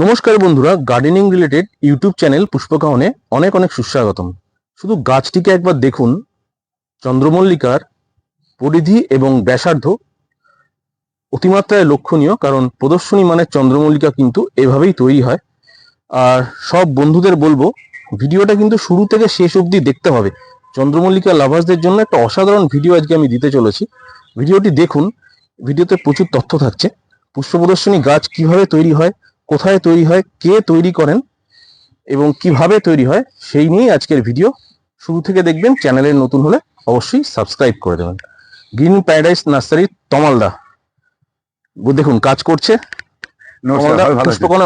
নমস্কার বন্ধুরা gardening related YouTube channel পুষ্পকাহনে অনেক অনেক সুস্বাগতম। শুধু গাছটিকে একবার দেখুন, চন্দ্রমল্লিকার পরিধি এবং ব্যাসার্ধ অতিমাত্রায় লক্ষণীয়, কারণ প্রদর্শনী মানে চন্দ্রমল্লিকা কিন্তু এভাবেই তৈরি হয়। আর সব বন্ধুদের বলব, ভিডিওটা কিন্তু শুরু থেকে শেষ অবধি দেখতে হবে। চন্দ্রমল্লিকা লাভার্সদের জন্য একটা অসাধারণ ভিডিও আজকে আমি দিতে চলেছি। ভিডিওটি দেখুন, ভিডিওতে প্রচুর তথ্য থাকছে। পুষ্প প্রদর্শনী গাছ কীভাবে তৈরি হয় কোথায় তৈরি হয় কে তৈরি করেন এবং কীভাবে তৈরি হয় সেই নিয়েই আজকের ভিডিও। শুরু থেকে দেখবেন চ্যানেলে নতুন হলে অবশ্যই সাবস্ক্রাইব করে দেবেন। গ্রিন প্যারাডাইস নার্সারি তমালদা। দেখুন কাজ করছে।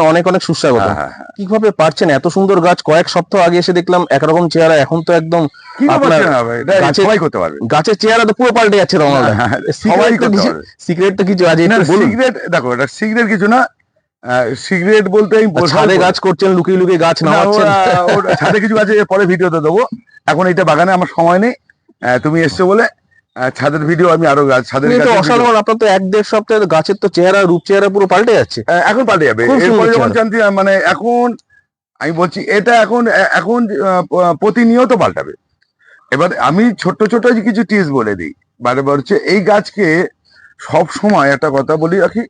অনেক অনেক সুস্বাগত। হ্যাঁ, হ্যাঁ, হ্যাঁ। কীভাবে পারছেন এত সুন্দর গাছ? কয়েক সপ্তাহ আগে এসে দেখলাম একরকম চেহারা এখন তো একদম গাছের- চেহারা তো পুরো পাল্টে যাচ্ছে সিক্রেট তো কিছু আছে সিগারেট দেখো এটা সিগারেট কিছু না সিগারেট বলতে আমি ছাদে গাছ করছেন লুকিয়ে লুকিয়ে গাছ নামাচ্ছেন। ছাদে কিছু আছে পরে ভিডিওতে দেবো। এখন এটা বাগানে আমার সময় নেই। তুমি এসছো বলে ছাদের ভিডিও আমি আরও গাছ- ছাদের অসাধারণ আপনার তো এক দেড় সপ্তাহে গাছের তো চেহারা রূপ চেহারা পুরো পাল্টে যাচ্ছে। এখন পাল্টে যাবে। এরপরে চেহারা। মানে এখন আমি বলছি এটা এখন এখন প্রতিনিয়ত পাল্টাবে। এবার আমি ছোট ছোট কিছু টিপস বলে দিই। বারে বার হচ্ছে এই গাছকে সব সময় একটা কথা বলি রাখি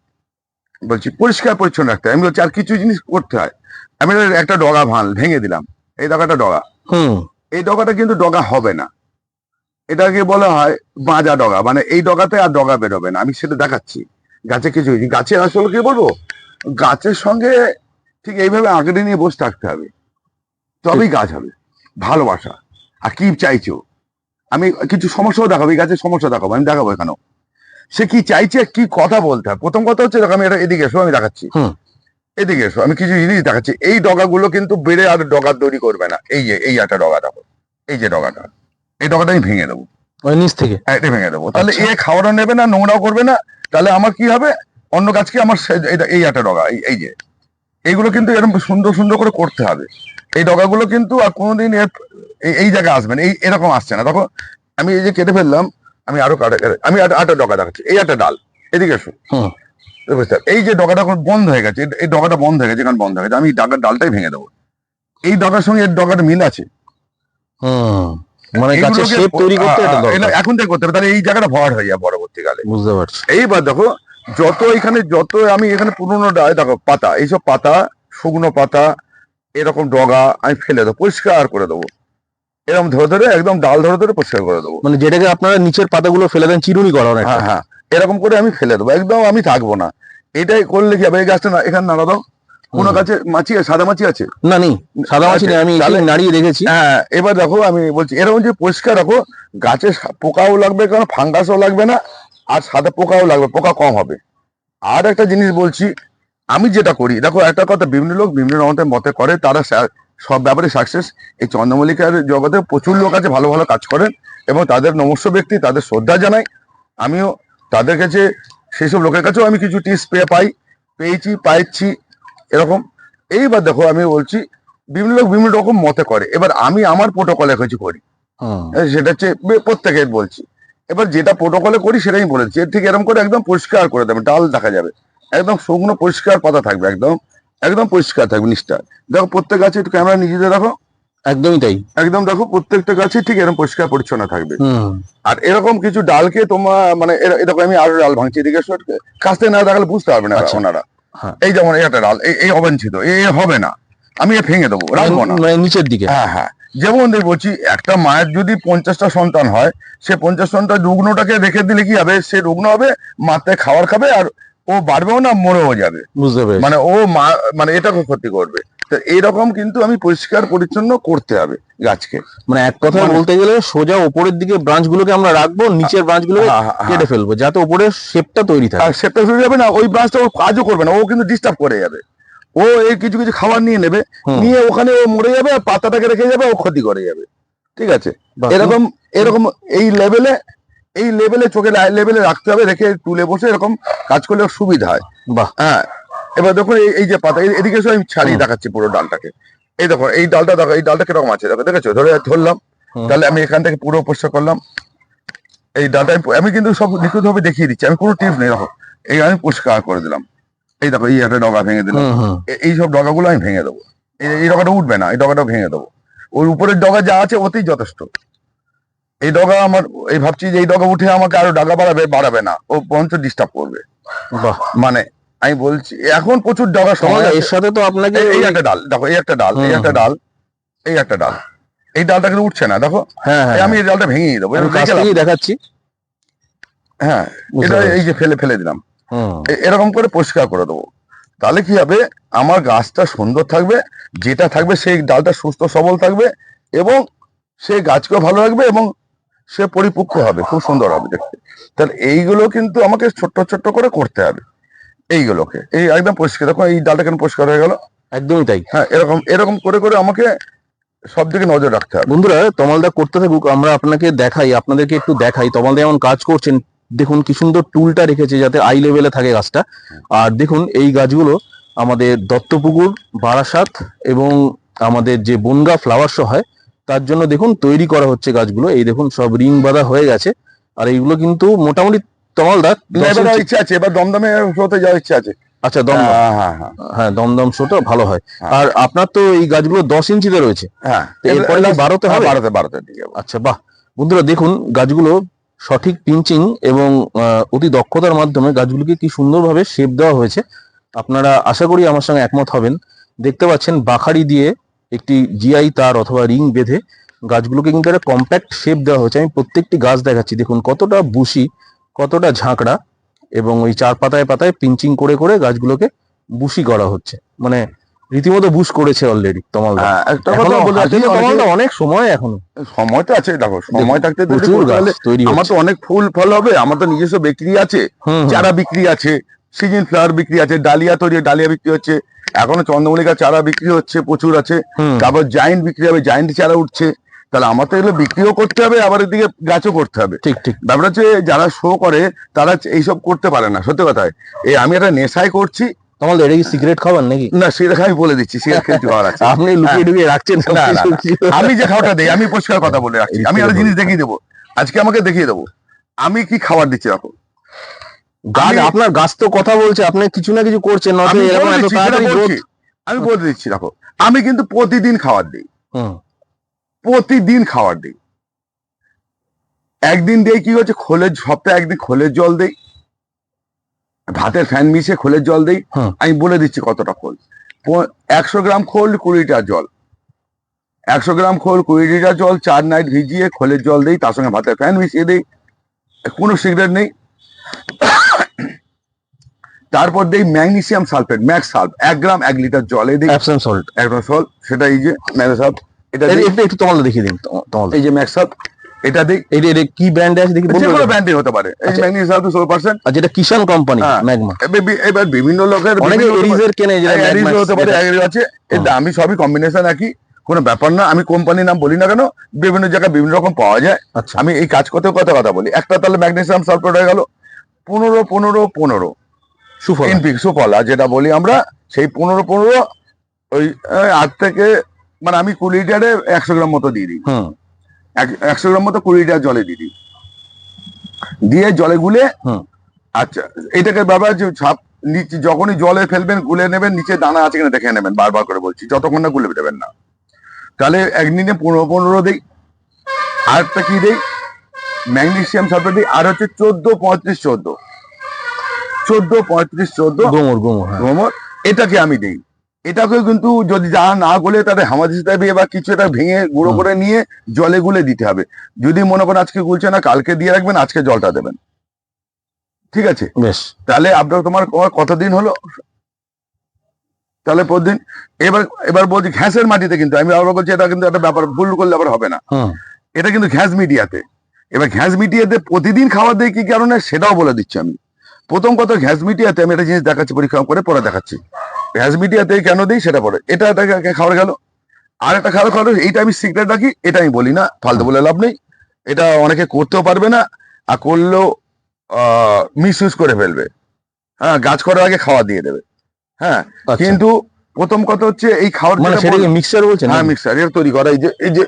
বলছি পরিষ্কার পরিচ্ছন্ন রাখতে হয়। আমি বলছি আর কিছু জিনিস করতে হয়। আমি একটা- ডগা ভাঙ ভেঙে দিলাম। এই ডগাটা ডগা। হুম। এই ডগাটা কিন্তু ডগা হবে না। এটাকে বলা হয় বাঁজা ডগা। মানে এই ডগাতে আর ডগা বেরোবে না। আমি সেটা দেখাচ্ছি। গাছে কিছু হয়েছে গাছে আসলে কি বলব? গাছের সঙ্গে ঠিক এইভাবে আঁকড়ে নিয়ে বসে থাকতে হবে। তবেই গাছ হবে। ভালোবাসা। আর কি চাইছো? আমি কিছু সমস্যাও দেখাবো। এই গাছের সমস্যা দেখাবো। আমি দেখাবো এখানেও। সে কি চাইছে কি কথা বলতে হয় প্রথম কথা হচ্ছে আমি এটা এদিকে এসো আমি দেখাচ্ছি। এদিকে এসো আমি কিছু জিনিস দেখাচ্ছি। এই ডগাগুলো কিন্তু বেড়ে আর ডগা তৈরি করবে না। এই যে এই একটা ডগা দেখো এই যে ডগাটা। এই ডগাটা আমি ভেঙে দেবো। নিচ থেকে? হ্যাঁ, এটা ভেঙে দেবো। তাহলে আচ্ছা। এ খাওয়ানো নেবে না নোংরাও করবে না তাহলে আমার কি হবে? অন্য গাছকে আমার এই একটা ডগা এই- যে। এইগুলো কিন্তু এরকম সুন্দর সুন্দর করে করতে হবে। এই ডগাগুলো কিন্তু আর কোনোদিন এই জায়গায় আসবে না এই এরকম আসছে না। তখন আমি এই যে কেটে ফেললাম আমি আরও কাটা আমি একটা ডগা দেখাচ্ছি। এই একটা ডাল। এদিকে হুম। এই যে ডগাটা এখন বন্ধ হয়ে গেছে এই- ডগাটা বন্ধ হয়ে গেছে এখানে বন্ধ হয়ে গেছে। আমি ডাগার ডালটাই ভেঙে দেবো। এই ডগার সঙ্গে এর ডগাটা মিল আছে। মানে শেপ তৈরি করতে এখন থেকে করতে হবে। তাহলে এই জায়গাটা ভর হয়ে যাবে পরবর্তীকালে। বুঝতে পারছি। এইবার দেখো যত এখানে যত আমি এখানে পুরোনো দেখো পাতা। এইসব পাতা শুকনো পাতা এরকম ডগা আমি ফেলে দেবো পরিষ্কার করে দেবো। এরকম ধরে ধরে একদম ডাল ধরে ধরে পরিষ্কার করে দেবো। মানে যেটাকে আপনারা নিচের পাতাগুলো ফেলে দেন চিরুনি করা হ্যাঁ হ্যাঁ এরকম করে আমি ফেলে দেবো। একদম আমি থাকব না। এটাই করলে কি হবে? এই গাছটা না এখানে নাড়া দাও। কোনো। গাছে মাছি সাদা মাছি আছে? না নেই। সাদা মাছি নেই আমি নাড়িয়ে রেখেছি হ্যাঁ এবার দেখো আমি বলছি এরকম যে পরিষ্কার রাখো গাছে পোকাও লাগবে কারণ ফাঙ্গাসও লাগবে না আর সাদা পোকাও লাগবে পোকা কম হবে। আর একটা জিনিস বলছি আমি যেটা করি দেখো একটা কথা বিভিন্ন লোক বিভিন্ন রকমের মতে করে তারা সব ব্যাপারে সাকসেস এই চন্দ্রমল্লিকার জগতে প্রচুর লোক আছে ভালো ভালো কাজ করেন এবং তাদের নমস্য ব্যক্তি তাদের শ্রদ্ধা জানাই। আমিও তাদের কাছে সেসব লোকের কাছেও আমি কিছু টিপস পেয়ে পাই পেয়েছি পাইছি এরকম। এইবার দেখো আমি বলছি বিভিন্ন লোক বিভিন্ন রকম মতে করে। এবার আমি আমার প্রোটোকলে কিছু করি। সেটা হচ্ছে প্রত্যেকের বলছি। এবার যেটা প্রোটোকলে করি সেটাই বলেছি। এর থেকে এরকম করে একদম পরিষ্কার করে দেবে। ডাল দেখা যাবে। একদম শুকনো পরিষ্কার পাতা থাকবে একদম। একদম পরিষ্কার থাকবে নিষ্ঠা দেখো প্রত্যেক গাছে একটু ক্যামেরা নিজেদের দেখো? একদমই তাই। একদম দেখো প্রত্যেকটা গাছে ঠিক এরকম পরিষ্কার পরিচ্ছন্ন থাকবে। আর এরকম কিছু ডালকে তোমার মানে এরকম আমি আরও ডাল ভাঙছি এদিকে এসো, না দেখালে বুঝতে পারবে না আচ্ছা। ওনারা। হ্যাঁ। এই যেমন একটা ডাল এই- অবাঞ্ছিত এ হবে না। আমি এ ভেঙে দেবো রাখব না। মানে নিচের দিকে। হ্যাঁ হ্যাঁ। যেমন বলছি একটা মায়ের যদি পঞ্চাশটা সন্তান হয় সে পঞ্চাশ সন্তান রুগ্নটাকে রেখে দিলে কি হবে? সে রুগ্ন হবে মাথায় খাবার খাবে আর ও বাড়বেও না মরেও যাবে। বুঝতে পেরেছি। মানে ও মানে এটাকে ক্ষতি করবে। তো এইরকম কিন্তু আমি পরিষ্কার পরিচ্ছন্ন করতে হবে গাছকে। মানে এক কথায় মানে- বলতে গেলে সোজা উপরের দিকে ব্রাঞ্চ গুলোকে আমরা রাখব নিচের ব্রাঞ্চ গুলোকে হ্যাঁ, হ্যাঁ, হ্যাঁ। কেটে ফেলব যাতে উপরের শেপটা তৈরি থাকে। আর সেটা শুরু যাবে না ওই ব্রাঞ্চটা ও কাজও করবে না ও কিন্তু ডিস্টার্ব করে যাবে। ও এই কিছু কিছু খাবার নিয়ে নেবে নিয়ে ওখানে ও মরে যাবে আর পাতাটাকে রেখে যাবে ও ক্ষতি করে যাবে। ঠিক আছে? এরকম এরকম এই লেভেলে এই লেভেলে চোখে লেভেলে রাখতে হবে রেখে তুলে বসে এরকম কাজ করলে সুবিধা হয়। বাহ। হ্যাঁ এবার দেখো এই- যে পাতা এদিকে আমি ছাড়িয়ে দেখাচ্ছি পুরো ডালটাকে। এই দেখো এই ডালটা দেখো এই ডালটা কীরকম আছে দেখো দেখেছ? ধরে ধরলাম তাহলে আমি এখান থেকে পুরো পরিষ্কার করলাম। এই ডালটা আমি- কিন্তু সব নিখুঁত ভাবে দেখিয়ে দিচ্ছি আমি কোনো টিপস নেই দেখো। এই আমি পরিষ্কার করে দিলাম। এই দেখো এই একটা ডগা ভেঙে দিলাম। এই সব ডগাগুলো আমি ভেঙে দেবো। এই- এই ডগাটা উঠবে না এই ডগাটা ভেঙে দেবো। ওর উপরের ডগা যা আছে ওতেই যথেষ্ট। এই ডগা আমার এই ভাবছি যে এই ডগা উঠে আমাকে আরও ডগা বাড়াবে বাড়াবে না। ও পঞ্চ ডিস্টার্ব করবে। মানে আমি বলছি এখন প্রচুর ডগা সময় এর সাথে তো আপনাকে এই- একটা ডাল দেখো এই একটা ডাল এই একটা ডাল এই একটা ডাল। এই ডালটা কিন্তু উঠছে না দেখো। হ্যাঁ হ্যাঁ আমি এই ডালটা ভেঙে দেবো দেখাচ্ছি। হ্যাঁ এটা এই যে ফেলে ফেলে দিলাম। হুম। এরকম করে পরিষ্কার করে দেবো। তাহলে কি হবে আমার গাছটা সুন্দর থাকবে যেটা থাকবে সেই ডালটা সুস্থ সবল থাকবে এবং সেই গাছকেও ভালো রাখবে এবং সে পরিপক্ক হবে খুব সুন্দর হবে দেখতে। তাহলে এইগুলো কিন্তু আমাকে ছোট্ট ছোট্ট করে করতে হবে এইগুলোকে। এই একদম পরিষ্কার দেখো এই ডালটা কেন পরিষ্কার হয়ে গেল? একদমই তাই। হ্যাঁ এরকম এরকম করে করে আমাকে সব দিকে নজর রাখতে হবে। বন্ধুরা তমালদা করতে থাকুক আমরা আপনাকে দেখাই আপনাদেরকে একটু দেখাই। তমালদা এমন কাজ করছেন দেখুন কি সুন্দর টুলটা রেখেছে যাতে আই লেভেলে থাকে গাছটা। আর দেখুন এই গাছগুলো আমাদের দত্তপুকুর বারাসাত এবং আমাদের যে বনগা ফ্লাওয়ার শো হয় তার জন্য দেখুন তৈরি করা হচ্ছে গাছগুলো। এই দেখুন সব রিং বাঁধা হয়ে গেছে। আর এইগুলো কিন্তু মোটামুটি তমালদা এবার ইচ্ছা আছে এবার দমদমে হতে যাওয়ার ইচ্ছা আছে আচ্ছা দমদম। হ্যাঁ হ্যাঁ হ্যাঁ হ্যাঁ। দমদম শোটা ভালো হয়। আর আপনার তো এই গাছগুলো দশ ইঞ্চিতে রয়েছে। হ্যাঁ এরপরে বারোতে হবে? বারোতে বারোতে আচ্ছা বাহ। বন্ধুরা দেখুন গাছগুলো সঠিক পিঞ্চিং এবং অতি দক্ষতার মাধ্যমে গাছগুলোকে কি সুন্দরভাবে শেপ দেওয়া হয়েছে। আপনারা আশা করি আমার সঙ্গে একমত হবেন। দেখতে পাচ্ছেন বাখারি দিয়ে একটি জিআই তার অথবা রিং বেঁধে গাছগুলোকে কিন্তু একটা কম্প্যাক্ট শেপ দেওয়া হয়েছে। আমি প্রত্যেকটি গাছ দেখাচ্ছি। দেখুন কতটা বুশি কতটা ঝাঁকড়া এবং ওই চার পাতায় পাতায় পিঞ্চিং করে করে গাছগুলোকে বুশি করা হচ্ছে। মানে রীতিমতো বুশ করেছে অলরেডি তমালদা হ্যাঁ, অনেকে- তমালদা অনেক সময় এখনও। সময় তো আছে দেখো সময় থাকতে তৈরি আমার তো অনেক ফুল ফল হবে আমার তো নিজস্ব বিক্রি আছে। চারা বিক্রি আছে সিজন ফ্লাওয়ার বিক্রি আছে ডালিয়া তৈরি ডালিয়া বিক্রি হচ্ছে এখনও চন্দ্রমল্লিকা চারা বিক্রি হচ্ছে প্রচুর আছে। তারপর জায়েন্ট বিক্রি হবে জায়েন্ট চারা উঠছে। তাহলে আমার তো এগুলো বিক্রিও করতে হবে আবার এদিকে গাছও করতে হবে। ঠিক ঠিক। ব্যাপার হচ্ছে যারা শো করে তারা এইসব করতে পারে না সত্যি কথায়। এই আমি একটা নেশায় করছি। তোমাদের এটা কি সিগারেট খাবার নাকি? না সেটা আমি বলে দিচ্ছি খাওয়ার আছে। আপনি লুকিয়ে লুকিয়ে রাখছেন। আমি যে খাওয়াটা দেই আমি পরিষ্কার কথা বলে রাখছি। আমি একটা জিনিস দেখিয়ে দেবো। আজকে আমাকে দেখিয়ে দেবো। আমি কি খাবার দিচ্ছি দেখো? গাছ আপনার গাছ তো কথা বলছে আপনি কিছু না কিছু করছেন নয়তো আমি এরকম বলে এত দিচ্ছি, তাড়াতাড়ি growth- আমি বলে দিচ্ছি দেখো আমি কিন্তু প্রতিদিন খাবার দিই। হুম, প্রতিদিন খাবার দিই। একদিন দিয়ে কি হচ্ছে খোলের সপ্তাহে একদিন খোলের জল দেই ভাতের ফ্যান মিশিয়ে খোলের জল দেই হুম। আমি বলে দিচ্ছি কতটা খোল। প- একশো গ্রাম খোল কুড়ি লিটার জল। একশো গ্রাম খোল কুড়ি লিটার জল চার নাইট ভিজিয়ে খোলের জল দেই তার সঙ্গে ভাতের ফ্যান মিশিয়ে দেই কোনো সিগারেট নেই। তারপর দেই ম্যাগনেসিয়াম সালফেট ম্যাক্স সালফ এক গ্রাম এক লিটার জলে দিই। Epsom salt। একদম সল সেটা এই যে এটা একটু তোমাদের দেখিয়ে দিন তোমাদের এই যে ম্যাক্স সালফ এটা দিই। এটা এটা কি ব্র্যান্ডে আছে দেখি যে কোনো ব্র্যান্ডের হতে পারে। এই আচ্ছা। ম্যাগনেসিয়াম সালফ ষোলো পার্সেন্ট আর যেটা কিষান কোম্পানি হ্যাঁ। ম্যাগমা। এবার বিভিন্ন লোকের অনেকে। এরিজের কেনে যেটা Aries হতে পারে আছে। এর দামি সবই কম্বিনেশন একই কোনো ব্যাপার না। আমি কোম্পানির নাম বলি না কেন বিভিন্ন জায়গায় বিভিন্ন রকম পাওয়া যায়। আচ্ছা। আমি এই কাজ করতে কথা কথা বলি। একটা তাহলে ম্যাগনেসিয়াম সালফেট হয়ে গেল পনেরো পনেরো পনেরো। সুফল। এনপি সুফলা যেটা বলি আমরা সেই পনেরো পনেরো ওই আট থেকে মানে আমি কুড়ি লিটারে একশো গ্রাম মতো দিয়ে দিই। একশো গ্রাম মতো কুড়ি লিটার জলে দিয়ে দিই। দিয়ে জলে গুলে হুম। আচ্ছা এটাকে ব্যাপার যে ছাপ নিচে যখনই জলে ফেলবেন গুলে নেবেন নিচে দানা আছে কিনা দেখে নেবেন বারবার করে বলছি যতক্ষণ না গুলে দেবেন না। তাহলে একদিনে পনেরো পনেরো দিই আর একটা কি দিই? ম্যাগনেসিয়াম সালফেট দিই আর হচ্ছে চোদ্দ পঁয়ত্রিশ চোদ্দ। চোদ্দ পঁয়ত্রিশ চোদ্দ। গোমর গোমর হ্যাঁ। ভ্রমর এটাকে আমি দিই। এটাকেও কিন্তু যদি যা না গলে তাদের হামাদিস দেবে বা কিছু এটা ভেঙে গুঁড়ো করে নিয়ে জলে গুলে দিতে হবে। যদি মনে করেন আজকে গুলছে না কালকে দিয়ে রাখবেন আজকে জলটা দেবেন। ঠিক আছে? বেশ। তাহলে আপনার তোমার কতদিন হলো? তাহলে প্রতিদিন এবার এবার বলছি ঘ্যাসের মাটিতে কিন্তু আমি আবার বলছি এটা কিন্তু একটা ব্যাপার ভুল করলে আবার হবে না। এটা কিন্তু ঘ্যাস মিডিয়াতে। এবার ঘ্যাস মিডিয়াতে প্রতিদিন খাবার দেয় কি কারণে সেটাও বলে দিচ্ছি আমি। প্রথম কথা ঘ্যাস মিটিয়াতে আমি একটা জিনিস দেখাচ্ছি পরীক্ষা করে পরে দেখাচ্ছি। ঘ্যাস মিটিয়াতে কেন দিই সেটা পরে। এটা একটা খাবার গেল। আর একটা খাবার খাবার এইটা আমি সিক্রেট রাখি এটা আমি বলি না ফালতু বলে লাভ নেই। এটা অনেকে করতেও পারবে না আর করলেও মিস ইউজ করে ফেলবে। হ্যাঁ গাছ করার আগে খাওয়া দিয়ে দেবে। হ্যাঁ আচ্ছা। কিন্তু প্রথম কথা হচ্ছে এই খাবার মানে কি বলছেন হ্যাঁ মিক্সার এর তৈরি করা। এই যে এই যে।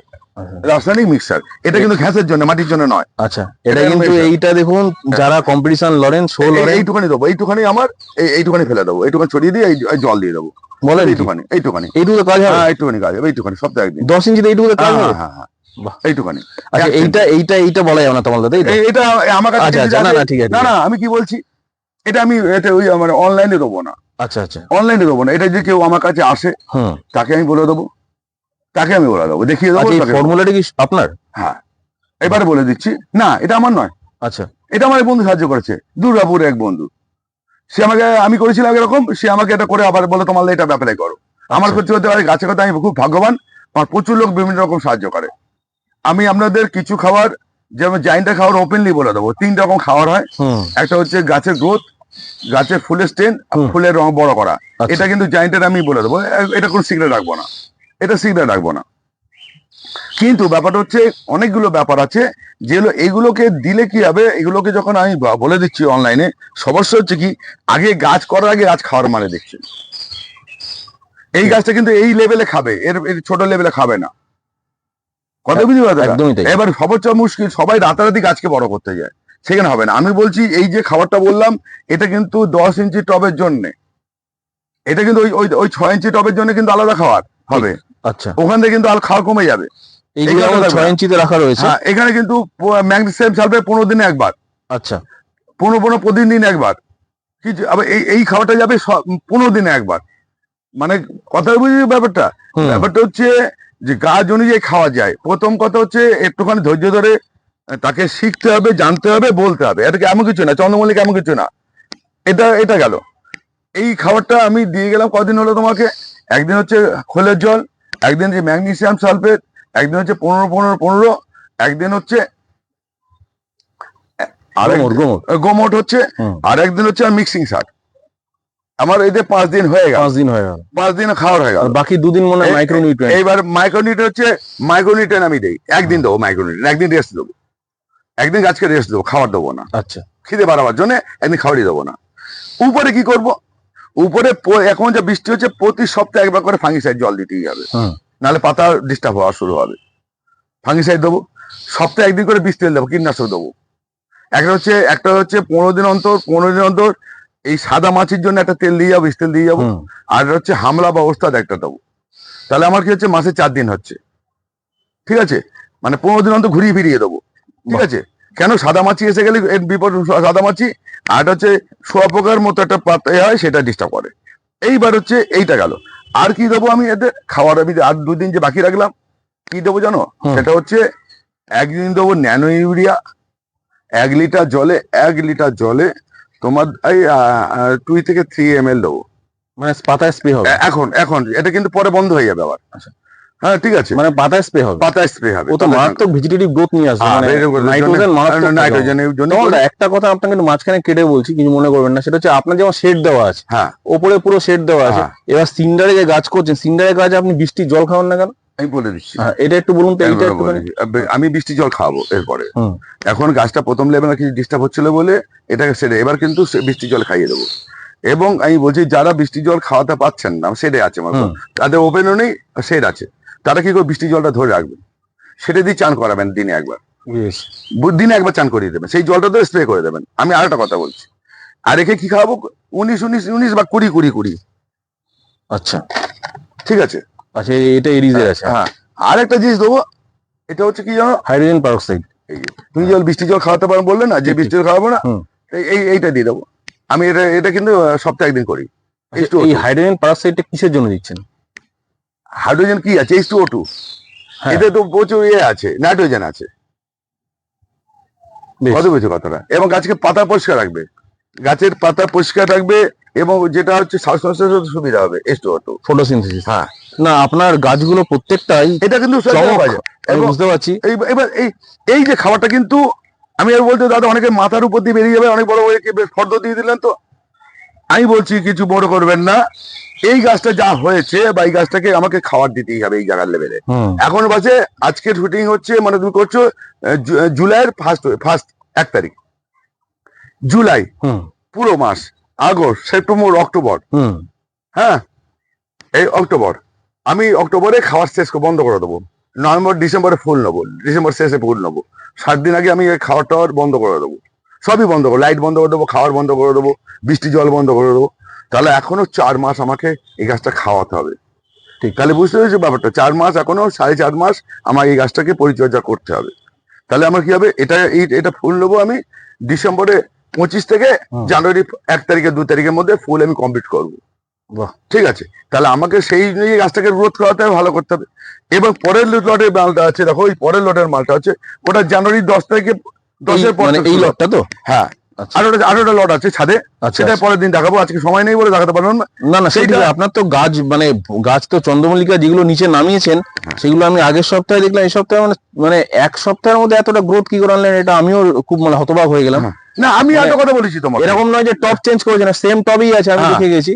রাসায়নিক মিক্সার এটা কিন্তু ঘ্যাসের জন্য মাটির জন্য নয়। আচ্ছা এটা কিন্তু এইটা দেখুন যারা কম্পিটিশন লড়েন শো লড়েন। এইটুখানি দেবো এইটুখানি আমার এই- এইটুখানি ফেলে দেবো এইটুখানি ছড়িয়ে দিয়ে এই- জল দিয়ে দেবো। বলেন কি? এইটুখানি এইটুখানি। এইটুকু কাজ হবে? হ্যাঁ এইটুখানি কাজ হবে এইটুখানি সপ্তাহে একদিন। দশ ইঞ্চিতে এইটুকু কাজ হ্যাঁ হবে? হ্যাঁ হ্যাঁ। এইটুখানি। আচ্ছা এইটা এইটা এইটা বলা যাবে না তোমার দাদা এটা আমার কাছে আচ্ছা আচ্ছা না না ঠিক আছে না না আমি কি বলছি এটা আমি এটা ওই মানে অনলাইনে দেবো না। আচ্ছা আচ্ছা। অনলাইনে দেবো না এটা যদি কেউ আমার কাছে আসে তাকে আমি বলে দেবো। তাকে আমি বলে দেবো? দেখিয়ে দেবো আচ্ছা ফর্মুলাটা কি আপনার? হ্যাঁ। এবারে বলে দিচ্ছি। না এটা আমার নয়। আচ্ছা। এটা আমার বন্ধু সাহায্য করেছে। দুর্গাপুরে এক বন্ধু। সে আমাকে আমি করেছিলাম এরকম সে আমাকে এটা করে আবার বলে তোমার এটা ব্যাপারে করো। আমার আচ্ছা। করতে হতে পারে গাছের কথা আমি খুব ভাগ্যবান। আমার প্রচুর লোক বিভিন্ন রকম সাহায্য করে। আমি আপনাদের কিছু খাবার যেমন জাইনটা খাবার ওপেনলি বলে দেবো। তিন রকম খাবার হয়। একটা হচ্ছে গাছের গ্রোথ গাছের ফুলের স্টেন ফুলের রং বড় করা। আচ্ছা। এটা কিন্তু জাইন্টের আমি বলে দেবো। এটা কোনো সিক্রেট রাখব না। এটা সিক্রেট রাখব না। কিন্তু ব্যাপারটা হচ্ছে অনেকগুলো ব্যাপার আছে যেগুলো এগুলোকে দিলে কি হবে এগুলোকে যখন আমি বলে দিচ্ছি অনলাইনে সমস্যা হচ্ছে কি আগে গাছ করার আগে গাছ খাওয়ার মানে দেখছে। এই গাছটা কিন্তু এই লেভেলে খাবে এর ছোট লেভেলে খাবে না। কথা বুঝতে পারছ এবার সবচেয়ে মুশকিল সবাই রাতারাতি গাছকে বড় করতে যায়। সেখানে হবে না। আমি বলছি এই যে খাবারটা বললাম এটা কিন্তু দশ ইঞ্চি টবের জন্য। এটা কিন্তু ওই ওই ওই ছয় ইঞ্চি টবের জন্য কিন্তু আলাদা খাবার হবে। আচ্ছা। ওখান থেকে কিন্তু আর খাওয়া কমে যাবে। ইঞ্চিতে রাখা রয়েছে? হ্যাঁ এখানে কিন্তু ম্যাগনেসিয়াম সালফেট পনেরো দিনে একবার। আচ্ছা। পনেরো পনেরো প্রতিদিন একবার। কি যে- আবার এই এই খাবারটা যাবে পনেরো দিনে একবার। মানে কথা বুঝি ব্যাপারটা? ব্যাপারটা হচ্ছে যে গাছ অনুযায়ী খাওয়া যায়। প্রথম কথা হচ্ছে একটুখানি ধৈর্য ধরে তাকে শিখতে হবে জানতে হবে বলতে হবে। এটা এমন কিছু না? চন্দ্রমল্লিক এমন কিছু না। এটা এটা গেল। এই খাবারটা আমি দিয়ে গেলাম কদিন হলো তোমাকে? একদিন হচ্ছে খোলের জল একদিন হচ্ছে ম্যাগনেসিয়াম সালফেট একদিন হচ্ছে পনেরো পনেরো পনেরো একদিন হচ্ছে গোমট হচ্ছে আর একদিন হচ্ছে মিক্সিং সার আমার এতে পাঁচ দিন হয়ে গেল। পাঁচ দিন হয়ে গেল। পাঁচ দিন খাওয়ার হয়ে গেল। বাকি দুদিন মনে হয় এই- মাইক্রোনিউট্রিয়েন্ট এইবার মাইক্রোনিউট্রেন হচ্ছে মাইক্রোনিউট্রেন আমি দেই। একদিন দেবো মাইক্রোনিউট্রেন একদিন রেস্ট দেবো। একদিন গাছকে রেস্ট দেবো খাবার দেবো না। আচ্ছা। খিদে বাড়াবার জন্য একদিন খাবারই দেবো না। উপরে কি করব? উপরে এখন যে বৃষ্টি হচ্ছে প্রতি সপ্তাহে একবার করে ফাঙ্গিসাইড জল দিতেই হবে। নাহলে পাতা ডিস্টার্ব হওয়া শুরু হবে। ফাঙ্গিসাইড দেবো সপ্তাহে একদিন করে বীজ তেল দেবো কীটনাশক দেবো। একটা হচ্ছে একটা হচ্ছে পনেরো দিন অন্তর পনেরো দিন অন্তর এই সাদা মাছির জন্য একটা তেল দিয়ে যাব তেল দিয়ে যাব আর হচ্ছে হামলা বা ওস্তাদ একটা দেবো। তাহলে আমার কি হচ্ছে মাসে চার দিন হচ্ছে। ঠিক আছে? মানে পনেরো দিন অন্তর ঘুরিয়ে ফিরিয়ে দেবো। ঠিক আছে? কেন সাদা মাছি এসে গেলে এর বিপদ সাদা মাছি আর হচ্ছে শোয়াপোকার মতো একটা পাতা হয় সেটা ডিস্টার্ব করে। এইবার হচ্ছে এইটা গেল। আর কি দেবো আমি এদের খাবার আমি আর দুদিন যে বাকি রাখলাম কি দেবো জানো? সেটা হচ্ছে একদিন দেবো ন্যানো ইউরিয়া এক লিটার জলে এক লিটার জলে তোমার এই টুই থেকে থ্রি এম এল দেবো। মানে পাতায় স্প্রে হবে। এখন এখন। এটা কিন্তু পরে বন্ধ হয়ে যাবে আবার। আচ্ছা। হ্যাঁ ঠিক আছে। মানে পাতায় স্প্রে হবে। পাতায় স্প্রে হবে। ও তো মারাত্মক ভেজিটেটিভ গ্রোথ নিয়ে আসবে হ্যাঁ, মানে নাইট্রোজেন মারাত্মক। নাইট্রোজেনের জন্য একটা কথা আপনাকে মাঝখানে কেটে বলছি কিছু মনে করবেন না। সেটা হচ্ছে আপনার যেমন শেড দেওয়া আছে হ্যাঁ। ওপরে পুরো শেড দেওয়া আছে। হ্যাঁ। এবার সিন্ডারে যে গাছ করছেন সিন্ডারে গাছ আপনি বৃষ্টির জল খাওয়ান না কেন? আমি বলে দিচ্ছি। হ্যাঁ, এটা একটু বলুন তো এইটা আমি বৃষ্টি জল খাওয়াবো এরপরে। এখন গাছটা প্রথম লেভেলে কিছু ডিস্টার্ব হচ্ছিল বলে এটাকে সেরে এবার কিন্তু বৃষ্টি জল খাইয়ে দেবো। এবং আমি বলছি যারা বৃষ্টি জল খাওয়াতে পাচ্ছেন না সেডে আছে হুম। তাদের ওপেনও নেই শেড আছে। তারা কি করে বৃষ্টি জলটা ধরে রাখবেন সেটা দিয়ে চান করাবেন দিনে একবার. দিনে একবার চান করিয়ে দেবেন। সেই জলটা তো স্প্রে করে দেবেন। আমি আরেকটা কথা বলছি। আর একে কি খাওয়াবো? উনিশ উনিশ উনিশ বা কুড়ি কুড়ি কুড়ি। আচ্ছা। ঠিক আছে? আচ্ছা এটা এরিজের আছে। হ্যাঁ। আর একটা জিনিস দেবো এটা হচ্ছে কি জানো? হাইড্রোজেন পারক্সাইড এই তুমি জল বৃষ্টি জল খাওয়াতে পারেন বললে না যে বৃষ্টি জল খাওয়াবো না এই- এই এইটা দিয়ে দেবো। আমি এটা এটা কিন্তু সপ্তাহে একদিন করি। আচ্ছা, H2O2 এই হাইড্রোজেন পারক্সাইডটা কিসের জন্য দিচ্ছেন? হাইড্রোজেন কি আছে? H two O two. এতে তো প্রচুর ইয়ে আছে নাইট্রোজেন আছে। কত বুঝছ কথাটা এবং গাছকে পাতা পরিষ্কার রাখবে। গাছের পাতা পরিষ্কার রাখবে এবং যেটা হচ্ছে শ্বাস প্রশ্বাসের সুবিধা হবে এইচ টু টু ফটোসিনথেসিস হ্যাঁ। না আপনার গাছগুলো প্রত্যেকটাই এটা কিন্তু। আমি বুঝতে পারছি। এই এবার এই এই যে খাবারটা কিন্তু আমি আর বলতে দাদা অনেকে মাথার উপর দিয়ে বেরিয়ে যাবে অনেক বড় বড় ফর্দ দিয়ে দিলেন তো। আমি বলছি কিছু বড় করবেন না। এই গাছটা যা হয়েছে বা এই গাছটাকে আমাকে খাবার দিতেই হবে এই জায়গার লেভেলে এখন বাজে আজকের শুটিং হচ্ছে মানে তুমি করছ জুলাইয়ের ফার্স্ট ফার্স্ট এক তারিখ। জুলাই। হুম। পুরো মাস। August September October. হ্যাঁ? এই অক্টোবর। আমি অক্টোবরে খাওয়ার শেষ বন্ধ করে দেবো। নভেম্বর ডিসেম্বরে ফুল নেব। ডিসেম্বর শেষে ফুল নেব। সাত দিন আগে আমি এই খাওয়ার টাওয়ার বন্ধ করে দেবো। সবই বন্ধ করব লাইট বন্ধ করে দেবো খাওয়ার বন্ধ করে দেবো বৃষ্টি জল বন্ধ করে দেবো। তাহলে এখনও চার মাস আমাকে এই গাছটা খাওয়াতে হবে ঠিক। তাহলে বুঝতে পেরেছি ব্যাপারটা চার মাস এখনও সাড়ে চার মাস আমার এই গাছটাকে পরিচর্যা করতে হবে তাহলে আমার কি হবে এটা এই এটা ফুল নেব আমি ডিসেম্বরে পঁচিশ থেকে। জানুয়ারি এক তারিখে দু তারিখের মধ্যে ফুল আমি কমপ্লিট করব। ঠিক আছে তাহলে আমাকে সেই নিয়ে গাছটাকে গ্রোথ করাতে হবে ভালো করতে হবে এবং পরের লটের মালটা আছে দেখো ওই পরের লটের মালটা আছে ওটা জানুয়ারি দশ তারিখে দশের পর মানে এই শুরু। লটটা তো হ্যাঁ আচ্ছা। আরোটা লট আছে ছাদে। আচ্ছা সেটা পরের দিন দেখাবো। আজকে সময় নেই বলে দেখাতে পারলাম না। না না সেটা আপনার তো গাছ মানে গাছ তো চন্দ্রমল্লিকা যেগুলো নিচে নামিয়েছেন হ্যাঁ। সেগুলো আমি আগের সপ্তাহে দেখলাম এই সপ্তাহে মানে মানে এক সপ্তাহের মধ্যে এতটা গ্রোথ কি করে আনলেন এটা আমিও খুব মানে হতবাক হয়ে গেলাম। হ্যাঁ। না আমি মানে একটা কথা বলেছি তোমাকে। এরকম নয় যে টপ চেঞ্জ করেছে না সেম টপই আছে আমি হ্যাঁ। দেখে গেছি।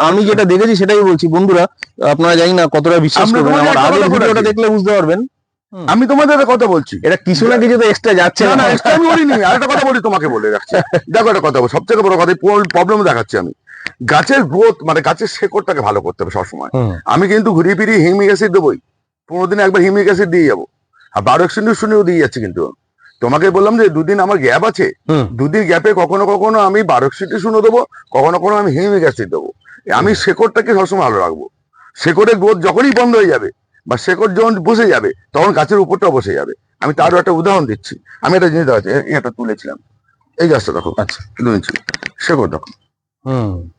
আমি- যেটা দেখেছি সেটাই বলছি বন্ধুরা আপনারা জানি না কতটা বিশ্বাস করবেন। আমার একটা আগের ভিডিওটা দেখলে বুঝতে পারবেন। আমি তোমাদের একটা কথা বলছি। এটা কিছু না কিছু তো এক্সট্রা যাচ্ছে না আমি বলিনি। আর একটা কথা বলি তোমাকে বলে রাখছি। দেখো একটা কথা সব থেকে বড় কথা প্রবলেম দেখাচ্ছি আমি। গাছের গ্রোথ মানে গাছের শেকড়টাকে ভালো করতে হবে সবসময়। আমি কিন্তু ঘুরিয়ে ফিরিয়ে হিমিক অ্যাসিড দেবোই। পনেরো দিনে একবার হিমিক অ্যাসিড দিয়ে যাব। আর বারো একশো শুনেও দিয়ে যাচ্ছে কিন্তু। তোমাকে বললাম যে দুদিন আমার গ্যাপ আছে। দুদিন গ্যাপে কখনো কখনো আমি বারো একশো শুনে দেবো কখনো কখনো আমি হিমিক অ্যাসিড দেবো। আমি শেকড়টাকে সবসময় ভালো রাখব। শেকড়ের গ্রোথ যখনই বন্ধ হয়ে যাবে বা শেকড় যখন বসে যাবে তখন গাছের উপরটাও বসে যাবে। আমি তারও একটা উদাহরণ দিচ্ছি। আমি একটা জিনিস দেখাচ্ছি একটা তুলেছিলাম। এই গাছটা দেখো আচ্ছা দু ইঞ্চি শেকড় দেখো। হুম।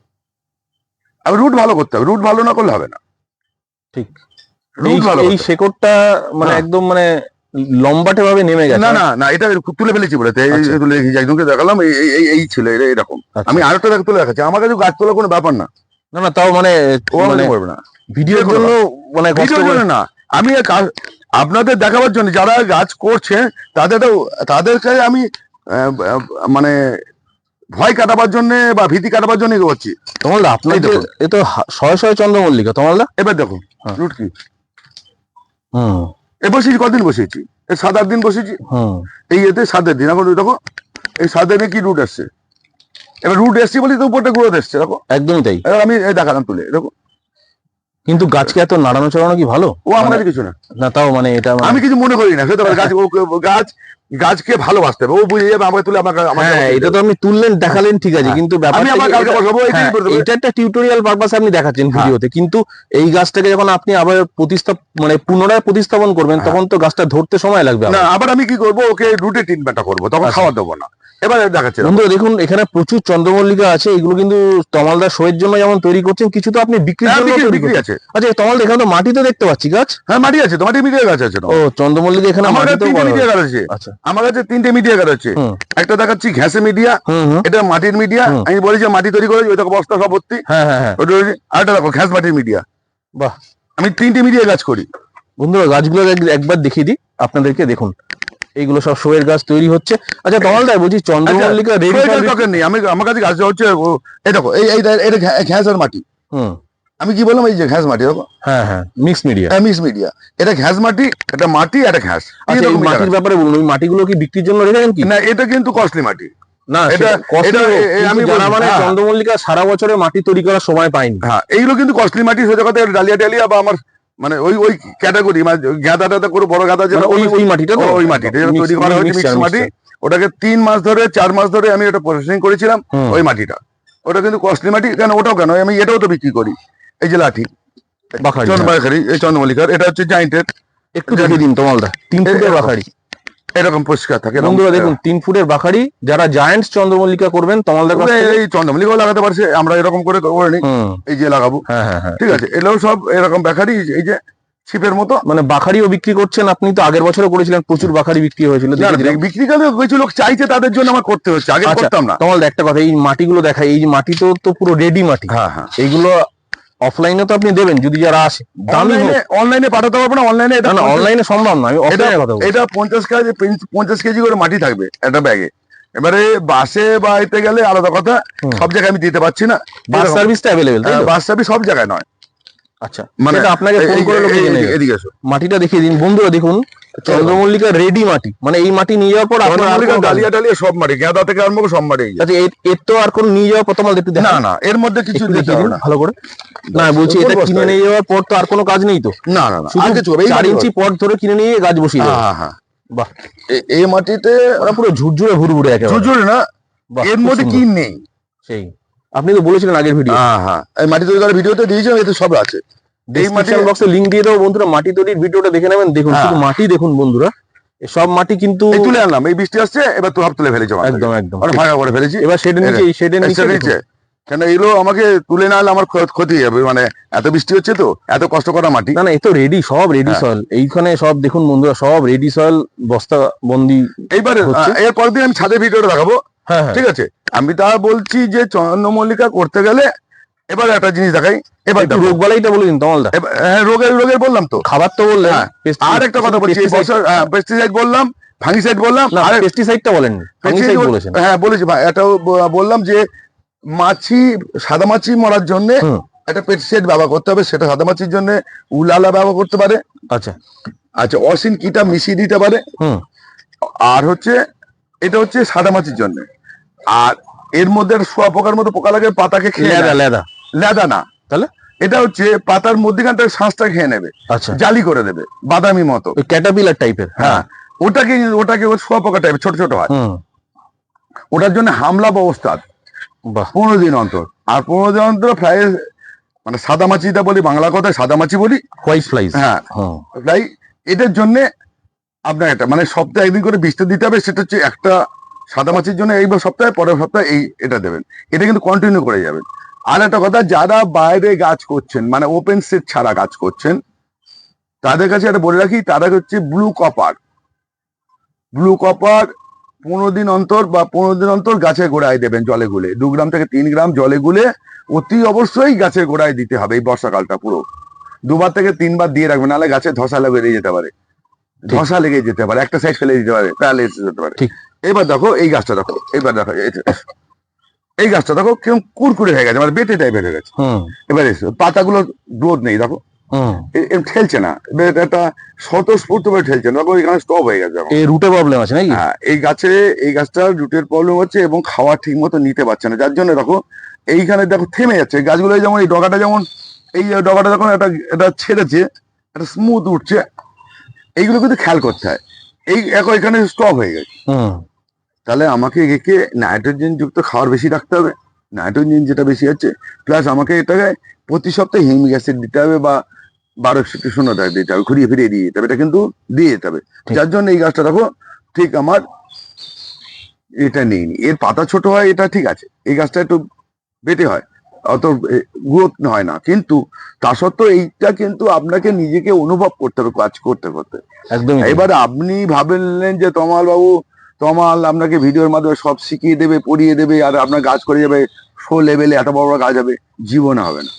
আমি রুট ভালো করতে হবে রুট ভালো না করলে হবে না। ঠিক। রুট ভালো এই শেকড়টা মানে। একদম মানে লম্বাটে ভাবে নেমে গেছে। না না না এটা তুলে ফেলেছি বলে আচ্ছা। তুলে একজনকে দেখালাম এই এই- ছিল এটা এরকম আচ্ছা। আমি আরেকটা দেখ তুলে দেখাচ্ছি। আমার কাছে গাছ তোলা কোনো ব্যাপার না। না না তাও মানে ও মানে করবে না। ভিডিওর জন্য মানে ভিডিওর জন্য না। আমি কাজ- আপনাদের দেখাবার জন্য যারা গাছ করছে তাদের তাদেরকে আমি মানে ভয় কাটাবার জন্য বা ভীতি কাটাবার জন্য করছি। তোমার আপনার দেখুন। এ তো শয়ে শয়ে চন্দ্রমল্লিকা। তোমার এবার দেখো হ্যাঁ। রুট কি হুম। এ বসেছি কদিন বসেছি? এই সাত আট দিন বসেছি। হুম। এই এতে সাতের দিন। এখন দেখো এই সাত দিনে কি রুট আসছে? এবার রুট এসছে বলি তো উপরটা গ্রোথ এসছে দেখো। একদমই তাই। এবার আমি দেখালাম তুলে দেখো। কিন্তু গাছকে এত নাড়ানো চড়ানো কি ভালো ও আমার কাছে কিছু না না তাও মানে এটা মানে- আমি কিছু মনে করি না সেটা গাছ গাছ গাছকে ভালোবাসতে হবে ও বুঝে যাবে আমাকে তুলে আমাকে হ্যাঁ এটা তো আপনি তুললেন দেখালেন ঠিক আছে হ্যাঁ। কিন্তু ব্যাপারটা এটা- হ্যাঁ। এটা একটা টিউটোরিয়াল পারপাসে আপনি দেখাচ্ছেন হ্যাঁ। ভিডিওতে কিন্তু এই গাছটাকে যখন আপনি আবার প্রতিস্থাপ মানে পুনরায় প্রতিস্থাপন করবেন। তখন তো গাছটা ধরতে সময় লাগবে না আবার। আমি কি করব ওকে রুটে ট্রিটমেন্টটা করব তখন আচ্ছা। খাওয়া দেবো না এবার দেখাচ্ছি বন্ধুরা দেখুন এখানে প্রচুর চন্দ্রমল্লিকা আছে এগুলো কিন্তু তমালদার শোয়ের জন্য যেমন তৈরি করছেন কিছু তো আপনি বিক্রির হ্যাঁ, জন্য বিক্রি- আছে। আচ্ছা তমাল এখানে তো মাটি তো দেখতে পাচ্ছি গাছ? হ্যাঁ মাটি আছে তোমার মিডিয়া গাছ আছে ও চন্দ্রমল্লিকা এখানে আমার কাছে তিনটে মিডিয়া গাছ আছে। আচ্ছা। আমার কাছে তিনটে মিডিয়া গাছ আছে। একটা দেখাচ্ছি ঘ্যাসে মিডিয়া এটা মাটির মিডিয়া। আমি বলি যে মাটি তৈরি করেছি ওই দেখো বস্তা সব ভর্তি। হ্যাঁ হ্যাঁ হ্যাঁ। ওটা হচ্ছে- আরেকটা দেখো ঘ্যাস মাটির মিডিয়া। বাহ। আমি তিনটে মিডিয়া গাছ করি। বন্ধুরা গাছগুলো একবার দেখিয়ে দিই আপনাদেরকে দেখুন। এইগুলো সব শোয়ের গাছ তৈরি হচ্ছে। আচ্ছা তমাল দাই বলছি চন্দ্রমল্লিকা দরকার নেই আমি আমার কাছে গাছ হচ্ছে এই দেখো এই এই এটা মাটি। হুম। আমি কি বললাম এই যে ঘ্যাস মাটি দেখো? হ্যাঁ হ্যাঁ মিক্স মিডিয়া মিক্স মিডিয়া এটা ঘ্যাস মাটি এটা মাটি এটা ঘ্যাস। আচ্ছা এই মাটির ব্যাপারে বলুন ওই মাটিগুলো কি বিক্রির জন্য রেখেছেন কি? না এটা কিন্তু কস্টলি মাটি। না এটা- আমি মানে হ্যাঁ। চন্দ্রমল্লিকা সারা বছরে মাটি তৈরি করার সময় পায়নি। হ্যাঁ এইগুলো কিন্তু কস্টলি মাটি সোজা কথা ডালিয়া ডালিয়া বা আমার মানে ওই ওই ক্যাটাগরি মানে গাঁদা টাদা করে বড় গাঁদা যেটা মানে ওই ওই মাটিটা ওই মাটিটা যেটা তৈরি করা হয়েছে মিক্স মাটি। ওটাকে তিন মাস ধরে চার মাস ধরে আমি এটা প্রসেসিং করেছিলাম ওই মাটিটা। ওটা কিন্তু কস্টলি মাটি কেন ওটাও কেন? আমি এটাও তো বিক্রি করি। এই যে লাঠি। বাখারি হ্যাঁ। চন্দ্রমল্লিকার এটা হচ্ছে জাইন্টের একটু দেখে দিন তোমালদা তিন ফুটের বাখারি। এরকম পরিষ্কার থাকে বন্ধুরা দেখুন তিন ফুটের বাখারি যারা জায়ান্টস চন্দ্রমল্লিকা করবেন তোমালদার কাছ এই চন্দ্রমল্লিকাও লাগাতে পারছে আমরা এরকম করে করে নিই এই যে লাগাবো। হ্যাঁ হ্যাঁ হ্যাঁ। ঠিক আছে এটাও সব এরকম বেকারি এই যে ছিপের মতো। মানে বাখারিও বিক্রি করছেন আপনি তো আগের বছরও করেছিলেন প্রচুর বাখারি বিক্রি হয়েছিল না, দেখে। না, বিক্রি করে কিছু লোক চাইছে তাদের জন্য আমার করতে হচ্ছে আগে আচ্ছা। করতাম না। তোমাল একটা কথা এই মাটিগুলো দেখাই এই মাটি তো তো পুরো রেডি মাটি। হ্যাঁ হ্যাঁ। এইগুলো অফলাইনে তো আপনি দেবেন যদি যারা আসে। দামি অনলাইনে অনলাইনে পাঠাতে পারব না অনলাইনে না না অনলাইনে সম্ভব না আমি অফলাইনে কথা এটা পঞ্চাশ কেজি পঞ্চাশ কেজি করে মাটি থাকবে একটা ব্যাগে এবারে বাসে বা এতে গেলে আলাদা কথা সব জায়গায় আমি দিতে পারছি না। বাস সার্ভিসটা অ্যাভেলেবেল? বাস সার্ভিস সব জায়গায় নয়। আচ্ছা মানে আপনাকে ফোন করে। এদিকে এসো। মাটিটা দেখিয়ে দিন বন্ধুরা দেখুন। চন্দ্রমল্লিকা রেডি মাটি। মানে এই মাটি নিয়ে যাওয়ার পর চন্দ্রমল্লিকা। ডালিয়া ডালিয়া সব মাটি গাঁদা থেকে আরম্ভ করে সব মাটি আচ্ছা এর- তো আর কোনো নিয়ে যাওয়ার পর তোমার একটু না না এর মধ্যে কিছু হবে দিন ভালো করে। না বলছি এটা কিনে নিয়ে যাওয়ার পর তো আর কোনো কাজ নেই তো। না না না শুধু আর কিছু এই চার ইঞ্চি পট ধরে কিনে নিয়ে গাছ বসিয়ে হ্যাঁ হ্যাঁ হ্যাঁ। বাহ। এই মাটিতে ওরা পুরো ঝুরঝুরে ভুরভুরে একেবারে। ঝুরঝুরে না এর মধ্যে কি নেই? সেই। আপনি তো বলেছিলেন আগের ভিডিও। হ্যাঁ হ্যাঁ। এই মাটি তৈরি করার ভিডিওতে দিয়েছিলাম এতে সব আছে। এই বক্সে লিংক দিয়ে দেবো বন্ধুরা মাটি তৈরির ভিডিওটা দেখে নেবেন। দেখুন হ্যাঁ। শুধু মাটি দেখুন বন্ধুরা। সব মাটি কিন্তু তুলে আনলাম এই বৃষ্টি আসছে এবার তো হাফ তুলে ফেলেছি একদম একদম। ভাঙা করে ফেলেছি। এবার শেডের নিচে এই শেডের নিচে কেন এগুলো আমাকে তুলে না আনলে আমার ক্ষ- ক্ষতি হয়ে যাবে মানে এত বৃষ্টি হচ্ছে তো এত কষ্ট করা মাটি। না না এ তো রেডি সব রেডি হ্যাঁ। সয়েল এইখানে সব দেখুন বন্ধুরা সব রেডি সয়েল বস্তা বন্দি এইবার হচ্ছে? এর পরের দিন আমি ছাদে ভিডিওটা দেখাবো। হ্যাঁ হ্যাঁ। ঠিক আছে? আমি তা বলছি যে চন্দ্রমল্লিকা করতে গেলে এবার একটা জিনিস দেখাই। এবার রোগ বালাইটা বলে দিন তমালদা হ্যাঁ রোগের রোগের বললাম তো। খাবার তো বললেন হ্যাঁ। আর একটা কথা বলছি এই বছর পেস্টিসাইড বললাম ফাঙ্গিসাইড বললাম আর পেস্টিসাইডটা বলেন বলেছেন। হ্যাঁ বলেছি ভাই এটাও বললাম যে মাছি সাদা মাছি মরার জন্য। একটা পেস্টিসাইড ব্যবহার করতে হবে সেটা সাদা মাছির জন্য উলালা ব্যবহার করতে পারে। আচ্ছা। আচ্ছা অসিন কিটা মিশিয়ে দিতে পারে। হুম। আর হচ্ছে এটা হচ্ছে সাদা মাছির জন্য। আর এর মধ্যে শোয়া পোকার মতো পোকা লাগে পাতাকে খেয়ে লেদা। লেদা না। তাহলে? এটা হচ্ছে পাতার মধ্যেখান থেকে শ্বাসটা খেয়ে নেবে। আচ্ছা। জালি করে দেবে বাদামি মতো। ক্যাটাপিলার টাইপের হ্যাঁ। ওটাকে ওটাকে ওর শোয়া পোকা টাইপের ছোট ছোট হয়। ওটার জন্য হামলা ব্যবস্থা পনেরো দিন অন্তর। আর পনেরো দিন অন্তর প্রায় মানে সাদা মাছিটা বলি বাংলা কথায় সাদা মাছি বলি। হোয়াইট ফ্লাইজ হ্যাঁ। প্রায় এটার জন্য আপনার এটা মানে সপ্তাহে একদিন করে বীজটা দিতে হবে সেটা হচ্ছে একটা সাদা মাছির জন্য এই সপ্তাহে পরের সপ্তাহে এই এটা দেবেন। এটা কিন্তু কন্টিনিউ করে যাবেন। আর একটা কথা যারা বাইরে গাছ করছেন মানে ওপেন সেট ছাড়া গাছ করছেন তাদের কাছে একটা বলে রাখি তারা হচ্ছে ব্লু কপার ব্লু কপার পনেরো দিন অন্তর বা পনেরো দিন অন্তর গাছের গোড়ায় দেবেন জলে গুলে। দু গ্রাম থেকে তিন গ্রাম জলে গুলে অতি অবশ্যই গাছের গোড়ায় দিতে হবে এই বর্ষাকালটা পুরো। দুবার থেকে তিনবার দিয়ে রাখবেন নাহলে গাছে ধসা লেগে যেতে পারে। ধসা লেগে যেতে পারে একটা সাইড ফেলে দিতে পারে প্যারালাইসিস হতে পারে। এবার দেখো এই গাছটা দেখো এবার দেখো এই গাছটা দেখো কেমন কুরকুরে হয়ে গেছে মানে বেটে টাইপের হয়ে গেছে। এবার পাতাগুলো গ্রোথ নেই দেখো। ঠেলছে না একটা স্বতঃস্ফূর্ত ভাবে ঠেলছে না দেখো এখানে স্টপ হয়ে গেছে। এই রুটে প্রবলেম আছে নাকি? হ্যাঁ এই গাছে এই গাছটার রুটের প্রবলেম হচ্ছে এবং খাওয়া ঠিক মতো নিতে পারছে না যার জন্য দেখো এইখানে দেখো থেমে যাচ্ছে। গাছগুলো এই যেমন এই ডগাটা যেমন এই ডগাটা যখন একটা এটা ছেড়েছে একটা স্মুথ উঠছে এইগুলো কিন্তু খেয়াল করতে হয়। এই এখন এখানে স্টপ হয়ে গেছে। হুম। তাহলে আমাকে একে নাইট্রোজেন যুক্ত খাবার বেশি রাখতে হবে। নাইট্রোজেন যেটা বেশি হচ্ছে প্লাস আমাকে এটাকে প্রতি সপ্তাহে হিমিক অ্যাসিড দিতে হবে বা বারো একষট্টি শূন্য দিতে হবে ঘুরিয়ে ফিরিয়ে দিয়ে যেতে হবে এটা কিন্তু দিয়ে যেতে হবে। যার জন্য এই গাছটা দেখো ঠিক আমার এটা নেই। এর পাতা ছোট হয় এটা ঠিক আছে। এই গাছটা একটু বেটে হয় অত গ্রোথ হয় না। কিন্তু তা সত্ত্বেও এইটা কিন্তু আপনাকে নিজেকে অনুভব করতে হবে কাজ করতে করতে। একদম। এবার আপনি ভাবলেন যে তমাল বাবু তমাল আপনাকে ভিডিওর মাধ্যমে সব শিখিয়ে দেবে পড়িয়ে দেবে আর আপনার গাছ করে যাবে শো লেভেলে এত বড় বড় গাছ হবে। জীবনে হবে না।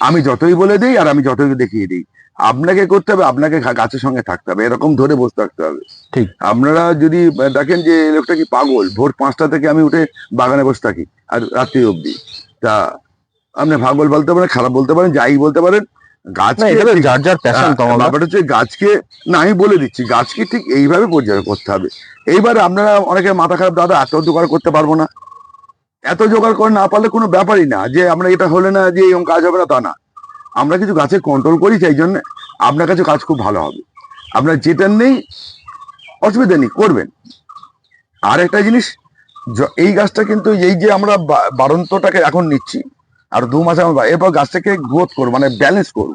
আমি যতই বলে দিই আর আমি যতই দেখিয়ে দিই। আপনাকে করতে হবে আপনাকে গাছের সঙ্গে থাকতে হবে। এরকম ধরে বসে থাকতে হবে। ঠিক। আপনারা যদি দেখেন যে লোকটা কি পাগল ভোর পাঁচটা থেকে আমি উঠে বাগানে বসে থাকি আর রাত্রি অবধি। তা আপনি পাগল বলতে পারেন খারাপ বলতে পারেন যাই বলতে পারেন গাছ না এটা তো যার যার প্যাশন হ্যাঁ, ব্যাপারটা হচ্ছে গাছকে না আমি বলে দিচ্ছি গাছকে ঠিক এইভাবে পরিচর্যা করতে হবে। এইবার আপনারা অনেকে মাথা খারাপ দাদা এত জোগাড় করতে পারব না। এত জোগাড় করে না পারলে কোনো ব্যাপারই না যে আমরা এটা হলে না যে এরকম কাজ হবে না তা না। আমরা কিছু গাছে কন্ট্রোল করি সেই জন্য আপনার কাছে কাজ খুব ভালো হবে। আপনার যেটা নেই অসুবিধা নেই করবেন। আর একটা জিনিস এই গাছটা কিন্তু এই যে আমরা বারন্তটাকে এখন নিচ্ছি আর দু মাসে আমরা এরপর গাছটাকে গ্রোথ করব মানে ব্যালেন্স করব।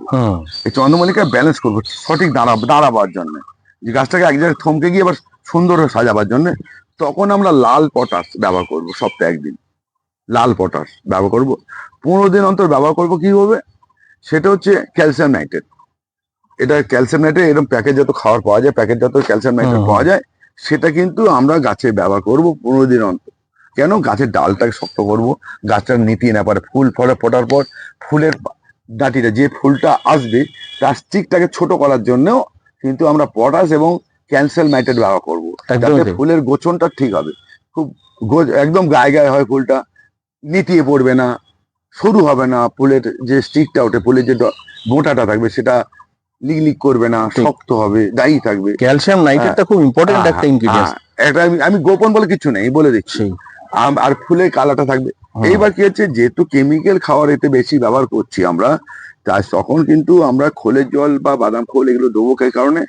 এই চন্দ্রমল্লিকা ব্যালেন্স করব সঠিক দাঁড়া দাঁড়াবার জন্য। যে গাছটাকে এক জায়গায় থমকে গিয়ে আবার সুন্দর সাজাবার জন্য তখন আমরা লাল পটাশ ব্যবহার করব সপ্তাহে একদিন। লাল পটাশ ব্যবহার করব। পনেরো দিন অন্তর ব্যবহার করব কি হবে? সেটা হচ্ছে ক্যালসিয়াম নাইট্রেট। এটা ক্যালসিয়াম নাইট্রেট এরকম প্যাকেট যত খাবার পাওয়া যায় প্যাকেট যত ক্যালসিয়াম নাইট্রেট পাওয়া যায় সেটা কিন্তু আমরা গাছে ব্যবহার করব পনেরো দিন অন্তর। কেন? গাছের ডালটাকে শক্ত করব গাছটা নিতিয়ে না পারে ফুল ফলে ফোটার পর ফুলের ডাঁটিটা যে ফুলটা আসবে তার স্টিকটাকে ছোট করার জন্যও কিন্তু আমরা পটাশ এবং ক্যালসিয়াম নাইট্রেট ব্যবহার করব। যাতে ফুলের গোছনটা ঠিক হবে। খুব একদম গায়ে গায়ে হয় ফুলটা নিতিয়ে পড়বে না সরু হবে না ফুলের যে স্টিকটা ওঠে ফুলের যে মোটাটা থাকবে সেটা লিক লিক করবে না শক্ত হবে দায়ী থাকবে। ক্যালসিয়াম নাইট্রেটটা খুব ইম্পর্টেন্ট একটা ইনগ্রিডিয়েন্ট হ্যাঁ, একটা আমি- আমি গোপন বলে কিছু নেই বলে দিচ্ছি। আর ফুলের কালারটা থাকবে। এইবার কি হচ্ছে যেহেতু কেমিক্যাল খাওয়ার এতে বেশি ব্যবহার করছি আমরা তাই তখন কিন্তু আমরা খোলের জল বা বাদাম খোল এগুলো দেবো কারণে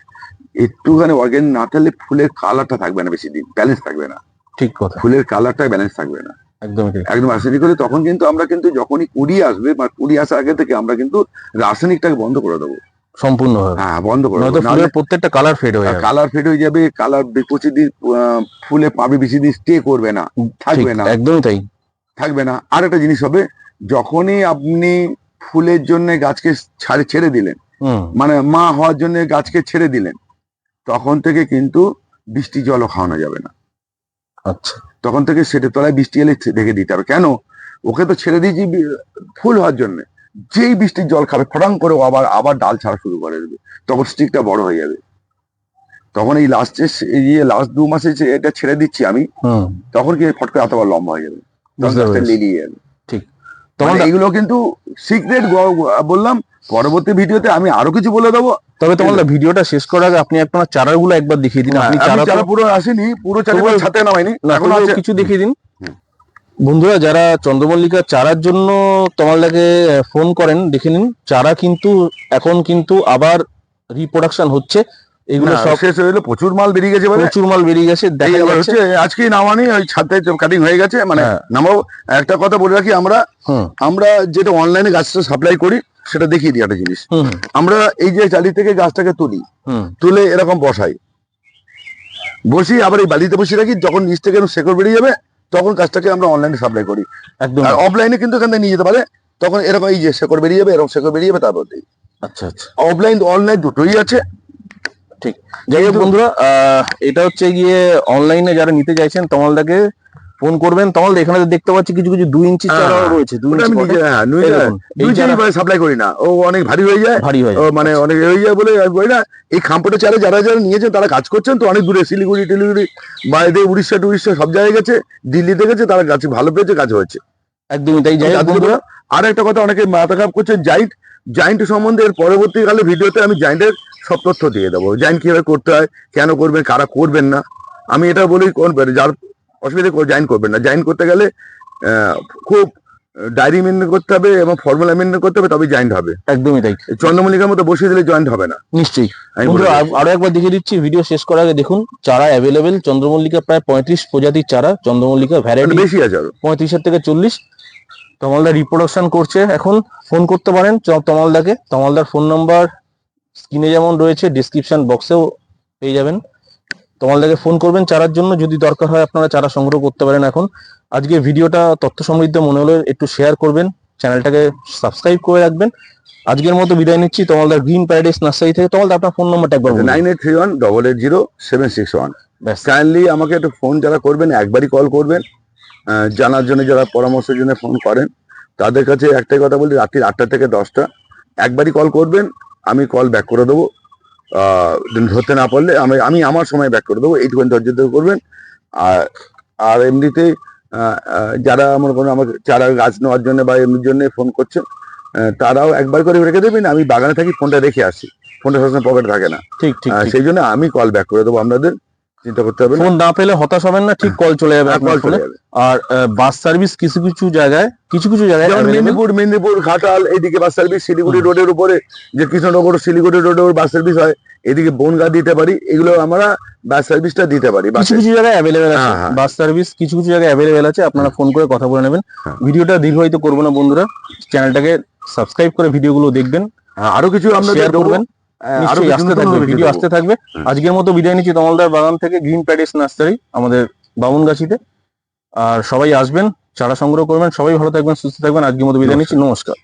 একটুখানি অর্গ্যানিক না থাকলে ফুলের কালারটা থাকবে না বেশি দিন ব্যালেন্স থাকবে না। ঠিক কথা। ফুলের কালারটা ব্যালেন্স থাকবে না। একদম রাসায়নিক হলে তখন কিন্তু আমরা কিন্তু যখনই কুড়ি আসবে বা কুড়ি আসার আগে থেকে আমরা কিন্তু রাসায়নিকটাকে বন্ধ করে দেবো। সম্পূর্ণভাবে হ্যাঁ বন্ধ করে ফুলের প্রত্যেকটা কালার ফেড হয়ে যাবে। কালার ফেড হয়ে যাবে কালার বেশি দিন ফুলে পাবে বেশি দিন স্টে করবে না থাকবে না। একদমই তাই। থাকবে না। আর একটা জিনিস হবে যখনই আপনি ফুলের জন্য গাছকে ছাড়ে ছেড়ে দিলেন মানে মা হওয়ার জন্য গাছকে ছেড়ে দিলেন তখন থেকে কিন্তু বৃষ্টি জলও খাওয়ানো যাবে না। আচ্ছা। তখন থেকে সেটা তলায় বৃষ্টি এলে ঢেকে দিতে হবে। কেন? ওকে তো ছেড়ে দিয়েছি ফুল হওয়ার জন্য। যেই বৃষ্টির জল খাবে ফটাং করে আবার আবার ডাল ছাড়া শুরু করে দেবে। তখন স্টিকটা বড় হয়ে যাবে। তখন এই লাস্টে এই যে লাস্ট দু মাসে এটা ছেড়ে দিচ্ছি আমি হুম। তখন কি ফট করে আবার লম্বা হয়ে যাবে? তখন। লিলিয়ে যাবে। তোমার মানে এইগুলো কিন্তু সিক্রেট বললাম পরবর্তী ভিডিওতে আমি আরও কিছু বলে দেবো। তবে তোমার ভিডিওটা শেষ করার আগে আপনি আপনার চারাগুলো একবার দেখিয়ে দিন আপনি চারা পুরো আসেনি পুরো চারা ছাতে নামাইনি না এখন আছে। কিছু দেখিয়ে দিন। বন্ধুরা যারা চন্দ্রমল্লিকার চারার জন্য তোমালদাকে ফোন করেন দেখে নিন। চারা কিন্তু এখন কিন্তু আবার রিপ্রোডাকশন হচ্ছে। এগুলো সব শেষ হয়ে গেলো প্রচুর মাল বেরিয়ে গেছে। প্রচুর মাল বেরিয়ে গেছে দেখা যাচ্ছে। আজকেই নামানি ওই ছাদে কাটিং হয়ে গেছে মানে নামাও একটা কথা বলে রাখি আমরা আমরা যেটা অনলাইনে গাছটা সাপ্লাই করি সেটা দেখিয়ে দিই একটা জিনিস। আমরা এই যে চালি থেকে গাছটাকে তুলি তুলে এরকম বসাই। বসি আবার এই বালিতে বসিয়ে রাখি যখন নিচ থেকে শেকড় বেরিয়ে যাবে তখন গাছটাকে আমরা অনলাইনে সাপ্লাই করি। একদম। আর অফলাইনে কিন্তু এখান থেকে নিয়ে যেতে পারে তখন এরকম এই যে শেকড় বেরিয়ে যাবে এরকম শেকড় বেরিয়ে যাবে তারপর দিই। আচ্ছা আচ্ছা। অফলাইন অনলাইন দুটোই আছে। ঠিক। যাই হোক বন্ধুরা আহ, এটা হচ্ছে গিয়ে অনলাইনে যারা নিতে চাইছেন তমালদাকে ফোন করবেন তমালদা এখানে দেখতে পাচ্ছি কিছু কিছু দুই ইঞ্চি চারাও হ্যাঁ, রয়েছে দুই ইঞ্চি। নিজে হ্যাঁ দুই চারা সাপ্লাই করি না। ও অনেক ভারী হয়ে যায়। ভারী হয়ে। মানে অনেক হয়ে যায় বলে বলি না এই খাম্পটে চারে যারা যারা নিয়েছেন তারা কাজ করছেন তো অনেক দূরে শিলিগুড়ি টিলিগুড়ি বাইরে উড়িষ্যা টুড়িষ্যা সব জায়গায় গেছে দিল্লিতে গেছে তারা গাছ ভালো পেয়েছে কাজ হয়েছে। একদমই তাই যাই আর একটা কথা অনেকে মাথা খারাপ করছে জাইন্ট জাইন্ট সম্বন্ধে এর পরবর্তীকালে ভিডিওতে আমি জাইন্টের সব তথ্য দিয়ে দেবো। জাইন্ট কীভাবে করতে হয় কেন করবেন কারা করবেন না আমি এটা বলি করবেন যার অসুবিধা জয়েন করবেন না। জয়েন করতে গেলে খুব ডায়েরি মেনটেন করতে হবে এবং ফর্মুলা মেনটেন করতে হবে তবে জয়েন্ট হবে। একদমই তাই। চন্দ্রমল্লিকার মতো বসিয়ে দিলে জয়েন্ট হবে না। নিশ্চয়ই। আরও একবার দেখিয়ে দিচ্ছি ভিডিও শেষ করার আগে দেখুন চারা অ্যাভেলেবেল চন্দ্রমল্লিকা প্রায় পঁয়ত্রিশ প্রজাতির চারা চন্দ্রমল্লিকা ভ্যারাইটি বেশি আছে আরও। পঁয়ত্রিশের থেকে চল্লিশ। তমালদা রিপ্রোডাকশন করছে এখন ফোন করতে পারেন তমালদাকে। তমালদার ফোন নাম্বার স্ক্রিনে যেমন রয়েছে ডিসক্রিপশন বক্সেও পেয়ে যাবেন। তমালদাকে ফোন করবেন চারার জন্য যদি দরকার হয় আপনারা চারা সংগ্রহ করতে পারেন এখন। আজকে ভিডিওটা তথ্য সমৃদ্ধ মনে হলে একটু শেয়ার করবেন চ্যানেলটাকে সাবস্ক্রাইব করে রাখবেন। আজকের মতো বিদায় নিচ্ছি তোমালদার গ্রিন প্যারাডাইস নার্সারি থেকে। তোমালদা আপনার ফোন নাম্বারটা একবার। Nine eight three one double eight zero seven six one. ব্যাস কাইন্ডলি আমাকে একটু ফোন যারা করবেন একবারই কল করবেন। জানার জন্য যারা পরামর্শের জন্য ফোন করেন তাদের কাছে একটাই কথা বলি রাত্রি আটটা থেকে দশটা। একবারই কল করবেন আমি কল ব্যাক করে দেবো। ধরতে না পারলে আমি আমি আমার সময় ব্যাক করে দেবো এইটুকুন ধৈর্য ধরে করবেন। আর আর এমনিতে যারা মনে কোনো আমার চারা গাছ নেওয়ার জন্য বা এমনির জন্য ফোন করছেন তারাও একবার করে রেখে দেবেন আমি বাগানে থাকি ফোনটা রেখে আসি। ফোনটা সবসময় পকেটে থাকে না। ঠিক ঠিক। সেই জন্য আমি কল ব্যাক করে দেবো আপনাদের। চিন্তা করতে হবে ফোন না পেলে হতাশ হবেন না ঠিক কল চলে যাবে কল চলে যাবে। আর বাস সার্ভিস কিছু কিছু জায়গায় কিছু কিছু জায়গায় যেমন মেদিনীপুর মেদিনীপুর ঘাটাল এইদিকে বাস সার্ভিস শিলিগুড়ি রোডের উপরে যে কৃষ্ণনগর শিলিগুড়ি রোডের বাস সার্ভিস হয় এদিকে বনগা দিতে পারি এগুলো আমরা বাস সার্ভিসটা দিতে পারি কিছু কিছু জায়গায় অ্যাভেলেবেল আছে। হ্যাঁ, হ্যাঁ। বাস সার্ভিস কিছু কিছু জায়গায় অ্যাভেলেবেল আছে আপনারা ফোন করে কথা বলে নেবেন। হ্যাঁ। ভিডিওটা দীর্ঘায়িত করব না বন্ধুরা। চ্যানেলটাকে সাবস্ক্রাইব করে ভিডিওগুলো দেখবেন। হ্যাঁ, আরও কিছু আমরা করবেন। আরও আসতে থাকবে নতুন ভিডিও আসতে থাকবে। আজকের মতো বিদায় নিচ্ছি তমলদার বাগান থেকে গ্রিন প্যাডিস নার্সারি আমাদের বামুনগাছিতে। আর সবাই আসবেন চারা সংগ্রহ করবেন সবাই ভালো থাকবেন সুস্থ থাকবেন আজকের মতো বিদায় নিচ্ছি নমস্কার।